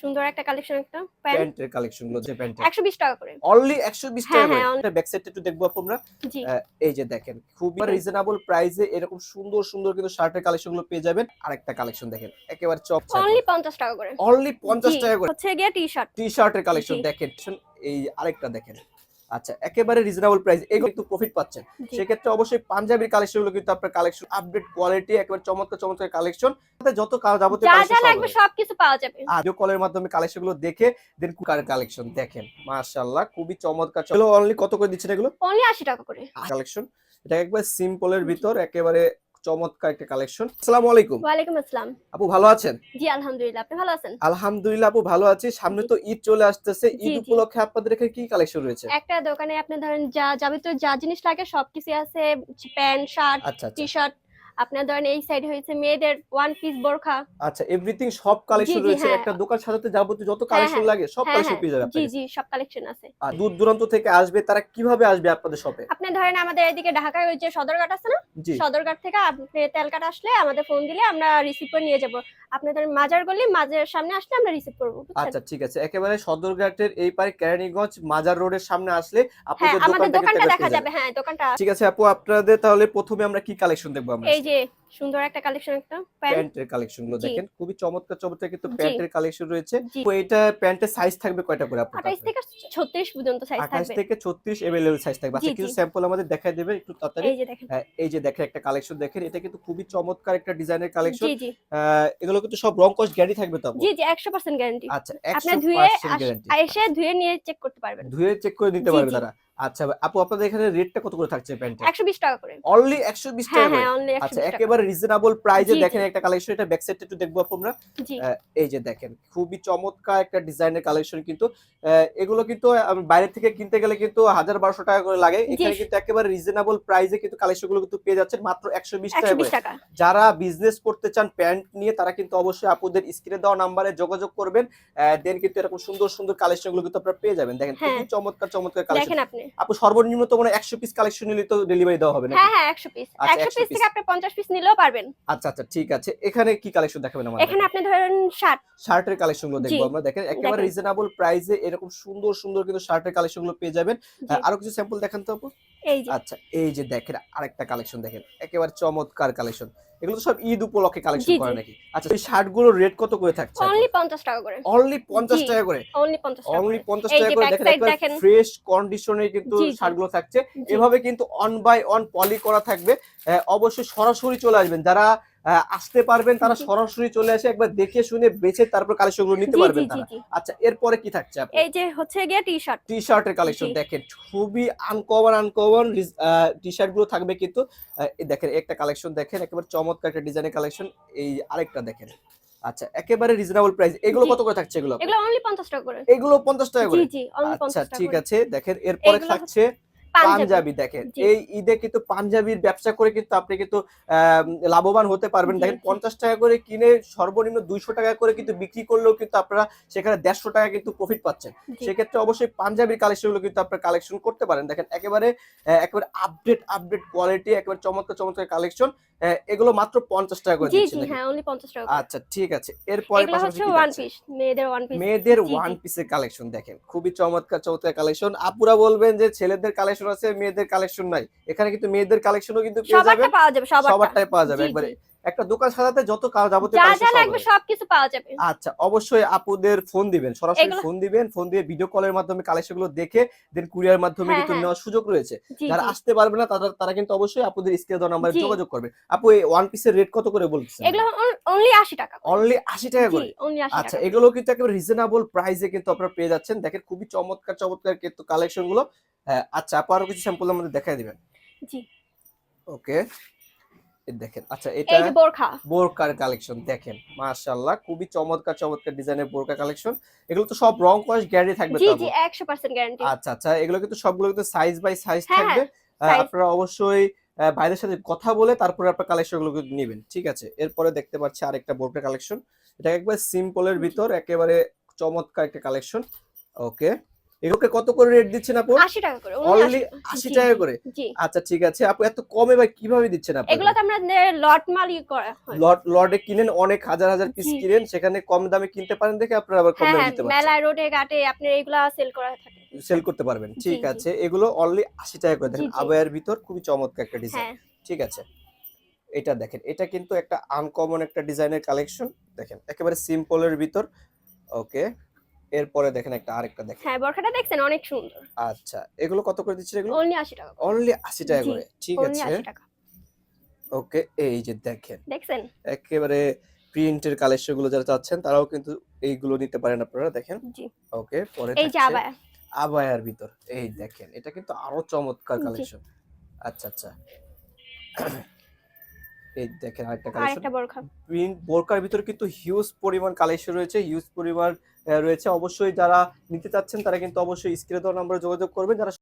সুন্দর একটা কালেকশন একটা প্যান্ট। প্যান্টের কালেকশনগুলো যে প্যান্ট একশো বিশ টাকা করে। অনলি 120 হ্যাঁ, টাকা হ্যাঁ, এটা ব্যাক সাইডটা একটু দেখব আপনারা এই যে দেখেন খুবই রিজনেবল প্রাইসে এরকম সুন্দর সুন্দর কিন্তু শার্টের কালেকশনগুলো পেয়ে যাবেন। আরেকটা কালেকশন দেখেন একেবারে চপ অনলি পঞ্চাশ টাকা করে। অনলি 50 টাকা করে। হচ্ছে গিয়া টি শার্ট টি শার্টের কালেকশন দেখেন এই আরেকটা দেখেন। আচ্ছা একেবারে রিজনেবল প্রাইস এগুলো একটু প্রফিট পাচ্ছেন। সেক্ষেত্রে অবশ্যই পাঞ্জাবির কালেকশনগুলো কিন্তু আপনার কালেকশন আপডেট কোয়ালিটি একেবারে চমৎকার চমৎকার কালেকশন যত যাবতীয় যা যা কালেকশন লাগবে সবকিছু পাওয়া যাবে। ভিডিও কলের মাধ্যমে কালেকশনগুলো দেখে দেন কুকার কালেকশন দেখেন। মাশাআল্লাহ খুবই চমৎকার চলো অনলি কত করে দিচ্ছেন এগুলো? অনলি আশি টাকা করে। কালেকশন এটা একবার সিম্পলের ভিতর একেবারে চমৎকার একটা কালেকশন আসসালামু আলাইকুম। ওয়ালাইকুম আসসালাম। আপু ভালো আছেন? জি আলহামদুলিল্লাহ। আপনি ভালো আছেন? আলহামদুলিল্লাহ আপু ভালো আছি। সামনে তো ঈদ চলে আসতেছে। ঈদ উপলক্ষে আপনাদের এখানে কি কালেকশন রয়েছে? একটা দোকানে আপনি ধরেন যা যাবে তো যা জিনিস লাগে সবকিছু আছে প্যান্ট শার্ট আচ্ছা আচ্ছা। টি শার্ট আপনার ধরেন এই সাইড হয়েছে মেয়েদের ওয়ান পিস বোরখা। আচ্ছা এভরিথিং সব কালেকশন রয়েছে হ্যাঁ। একটা দোকান সাজাতে যাবতীয় যত হ্যাঁ, কালেকশন হ্যাঁ। লাগে সব হ্যাঁ কালেকশন হ্যাঁ। পেয়ে যাবে জি জি সব কালেকশন আছে। আর দূর দূরান্ত থেকে আসবে তারা কীভাবে আসবে আপনাদের শপে আপনি ধরেন আমাদের এদিকে ঢাকায় ওই যে সদরঘাট আছে না? সদরঘাট থেকে আপনি তেলকাট আসলে আমাদের ফোন দিলে আমরা রিসিভ করে নিয়ে যাব। আপনি ধরেন মাজার গলি মাজার সামনে আসলে আমরা রিসিভ করব? আচ্ছা ঠিক আছে। একেবারে সদরঘাটের এই পারে কেরানীগঞ্জ মাজার রোডের সামনে আসলে হ্যাঁ আপনাদের দোকানটা দোকানটা দেখা যাবে। হ্যাঁ দোকানটা ঠিক আছে আপু আপনাদের তাহলে প্রথমে আমরা কি কালেকশন দেখব আমরা? এই যে সুন্দর একটা কালেকশন একটা প্যান্টের কালেকশনগুলো দেখেন খুবই চমৎকার চমৎকার কিন্তু প্যান্টের কালেকশন রয়েছে। তো এটা প্যান্টের সাইজ থাকবে কয়টা করে আপনার আঠাইশ থেকে ছত্রিশ পর্যন্ত সাইজ থাকবে। থেকে ছত্রিশ এভেলেবল সাইজ থাকবে। আচ্ছা কিছু স্যাম্পল আমাদের দেখাই দেবেন একটু তাড়াতাড়ি। এই যে দেখেন। হ্যাঁ, এই যে দেখেন একটা কালেকশন দেখেন এটা কিন্তু খুবই চমৎকার একটা ডিজাইনের কালেকশন এগুলো কিন্তু সব রং কস গ্যারান্টি থাকবে তো জি জি একশো পার্সেন্ট গ্যারান্টি আচ্ছা আপনি ধুয়ে এসে ধুয়ে নিয়ে চেক করতে পারবেন। ধুয়ে চেক করে নিতে জি, পারবে তারা। আচ্ছা আপু আপনাদের এখানে রেটটা কত করে থাকছে প্যান্টের একশো বিশ টাকা করে। অনলি একশো বিশ হ্যাঁ টাকা হ্যাঁ অনলি একশো আচ্ছা একেবারে রিজনেবল প্রাইসে জি, জি। দেখেন একটা কালেকশন এটা ব্যাক সাইডটা একটু দেখব আপু আমরা। এই যে দেখেন খুবই চমৎকার একটা ডিজাইনের কালেকশন কিন্তু। এগুলো কিন্তু আমি বাইরে থেকে কিনতে গেলে কিন্তু হাজার বারোশো টাকা করে লাগে। এখানে কিন্তু একেবারে রিজনেবল প্রাইসে কিন্তু কালেকশনগুলো কিন্তু পেয়ে যাচ্ছেন মাত্র একশো বিশ টাকা করে। যারা বিজনেস করতে চান প্যান্ট নিয়ে তারা কিন্তু অবশ্যই আপুদের স্ক্রিনে দেওয়া নাম্বারে যোগাযোগ করবেন। দেন কিন্তু এরকম সুন্দর সুন্দর কালেকশনগুলো কিন্তু আপনারা পেয়ে যাবেন। দেখেন হ্যাঁ। খুবই চমৎকার চমৎকার কালেকশন দেখেন আপনি। আপু সর্বনিম্ন তো মানে একশো পিস কালেকশন নিলে তো ডেলিভারি দেওয়া হবে না হ্যাঁ হ্যাঁ একশো পিস আচ্ছা, একশো 100 পিস থেকে আপনি পঞ্চাশ পিস নিলেও পারবেন। আচ্ছা আচ্ছা ঠিক আছে। এখানে কি কালেকশন দেখাবেন আমাদের? এখানে আপনি ধরেন শার্ট শার্টের কালেকশনগুলো দেখব আমরা। দেখেন একেবারে। রিজনেবল প্রাইসে এরকম সুন্দর সুন্দর কিন্তু শার্টের কালেকশনগুলো পেয়ে যাবেন। আর আরও কিছু স্যাম্পল দেখান তো আপু। এই যে। আচ্ছা এই যে দেখেন আরেকটা কালেকশন দেখেন। একেবারে চমৎকার কালেকশন এগুলো তো সব ঈদ উপলক্ষে কালেকশন করে নাকি? আচ্ছা এই শার্টগুলোর রেট কত করে থাকছে অনলি পঞ্চাশ টাকা করে। অনলি পঞ্চাশ জি, টাকা করে? অনলি পঞ্চাশ টাকা অনলি করে। পঞ্চাশ এই টাকা করে। দেখেন। ফ্রেশ কন্ডিশনে কিন্তু শার্টগুলো শার্টগুলো থাকছে। এভাবে কিন্তু অন বাই অন পলি করা থাকবে। অবশ্যই সরাসরি চলে আসবেন। যারা আসতে পারবেন তারা সরাসরি চলে আসে একবার দেখে শুনে বেছে তারপর কালেকশনগুলো নিতে পারবেন তারা। আচ্ছা এরপরে কি থাকছে এই যে হচ্ছে গিয়ে টি শার্ট টি শার্টের কালেকশন দেখেন খুবই আনকমন আনকমন টি শার্টগুলো থাকবে কিন্তু দেখেন একটা কালেকশন দেখেন একেবারে চমৎকার একটা ডিজাইনের কালেকশন এই আরেকটা দেখেন। আচ্ছা একেবারে রিজনেবল প্রাইস এগুলো কত করে থাকছে এগুলো? এগুলো অনলি পঞ্চাশ টাকা করে। এগুলো পঞ্চাশ টাকা করে? জি জি অনলি আচ্ছা পঞ্চাশ টাকা ঠিক আছে দেখেন এরপরে থাকছে পাঞ্জাবি। দেখেন। এই ঈদে কিন্তু পাঞ্জাবির ব্যবসা করে কিন্তু আপনি কিন্তু লাভবান হতে পারবেন। দেখেন পঞ্চাশ টাকা করে কিনে সর্বনিম্ন দুইশো টাকা করে কিন্তু বিক্রি করলেও কিন্তু আপনারা সেখানে দেড়শো টাকা কিন্তু প্রফিট পাচ্ছেন। সেক্ষেত্রে অবশ্যই পাঞ্জাবির কালেকশন কিন্তু আপনারা কালেকশন করতে পারেন। দেখেন একেবারে একেবারে আপডেট আপডেট কোয়ালিটি একেবারে চমৎকার চমৎকার কালেকশন এগুলো মাত্র পঞ্চাশ টাকা করে দিচ্ছেন। হ্যাঁ অনলি পঞ্চাশ টাকা আচ্ছা ঠিক আছে। এরপরে মেয়েদের ওয়ান পিস মেয়েদের। ওয়ান পিসের কালেকশন দেখেন খুবই চমৎকার চমৎকার কালেকশন আপুরা বলবেন যে ছেলেদের কালেকশন আছে মেয়েদের কালেকশন নাই। এখানে কিন্তু মেয়েদের কালেকশনও কিন্তু পেয়ে যাবেন। সবারটাই পাওয়া যাবে একবারে। একটা দোকান সাজাতে যত কাজ যাবতীয় যা যা লাগবে সবকিছু পাওয়া যাবে। আচ্ছা অবশ্যই আপুদের ফোন দিবেন সরাসরি ফোন দিবেন ফোন দিয়ে ভিডিও কলের মাধ্যমে কালেকশনগুলো দেখে দেন কুরিয়ার মাধ্যমে হ্যাঁ, কিন্তু হ্যাঁ। নেওয়ার সুযোগ রয়েছে। যারা আসতে পারবে না তারা তারা কিন্তু অবশ্যই আপুদের স্ক্রিনে দেওয়া নাম্বারে যোগাযোগ করবে আপু এই ওয়ান পিসের রেট কত করে বলছেন এগুলো অনলি আশি টাকা করে। অনলি আশি টাকা করে? আচ্ছা এগুলো কিন্তু একেবারে রিজনেবল প্রাইসে কিন্তু আপনারা পেয়ে যাচ্ছেন। দেখেন খুবই চমৎকার চমৎকার কিন্তু কালেকশনগুলো। হ্যাঁ, আচ্ছা আপু আরও কিছু স্যাম্পল আমাদের দেখাই দিবেন। জি। ওকে দেখেন আচ্ছা এটা বোরখা। বোরকার কালেকশন দেখেন মাশাআল্লাহ খুবই চমৎকার চমৎকার ডিজাইনের বোরকা কালেকশন এগুলো তো সব রং কস গ্যারান্টি থাকবে জি জি আপু? একশো পার্সেন্ট গ্যারান্টি আচ্ছা আচ্ছা এগুলো কিন্তু সবগুলো কিন্তু সাইজ বাই সাইজ হ্যাঁ, থাকবে। আপনারা অবশ্যই ভাইদের সাথে কথা বলে তারপরে আপনার কালেকশনগুলো কিন্তু নেবেন ঠিক আছে? এরপরে দেখতে পাচ্ছি আরেকটা বোরকা কালেকশন এটা একবার সিম্পলের ভিতর একেবারে চমৎকার একটা কালেকশন ওকে এগুলোকে কত করে রেট দিচ্ছেন আপু? আশি টাকা করে অনলি 80 টাকা করে? জি আচ্ছা ঠিক আছে। আপু এত কমে ভাই কীভাবে দিচ্ছেন আপনি? এগুলো তো আমরা লট মালই করা হয়। লট লটে কিনেন অনেক হাজার হাজার পিস কিনেন সেখানে কম দামে কিনতে পারেন দেখে আপনারা আবার কম হ্যাঁ দামে হ্যাঁ দিতে পারছেন। মেলায় রোডে ঘাটে আপনার এগুলা সেল করা থাকে। সেল করতে পারবেন ঠিক আছে। এগুলো অনলি আশি টাকা করে দেখেন। আবায়ের ভিতর খুবই চমৎকার একটা ডিজাইন হ্যাঁ। ঠিক আছে। এটা দেখেন এটা কিন্তু একটা আনকমন একটা ডিজাইনের কালেকশন দেখেন একেবারে সিম্পলের ভিতর। ওকে এরপরে দেখেন একটা আরেকটা দেখেন। হ্যাঁ বরখাটা দেখছেন? অনেক সুন্দর। আচ্ছা এগুলো কত করে দিচ্ছেন এগুলো? অনলি আশি টাকা অনলি আশি টাকা করে ঠিক অনলি আছে। আশি টাকা। ওকে এই যে দেখেন। দেখছেন? একেবারে প্রিন্টের কালেকশনগুলো যারা চাচ্ছেন তারাও কিন্তু এইগুলো নিতে পারেন আপনারা দেখেন। জি। ওকে পরে এই যে আবার আবায়ার ভিতর এই দেখেন এটা কিন্তু আরও চমৎকার কালেকশন আচ্ছা আচ্ছা। এই দেখেন আরেকটা কালেকশন প্রিন্ট বোরকার ভিতর কিন্তু হিউজ পরিমাণ কালেকশন রয়েছে হিউজ পরিমাণ রয়েছে। অবশ্যই যারা নিতে চাচ্ছেন তারা কিন্তু অবশ্যই স্ক্রিনে দেওয়া নম্বরে যোগাযোগ করবেন। যারা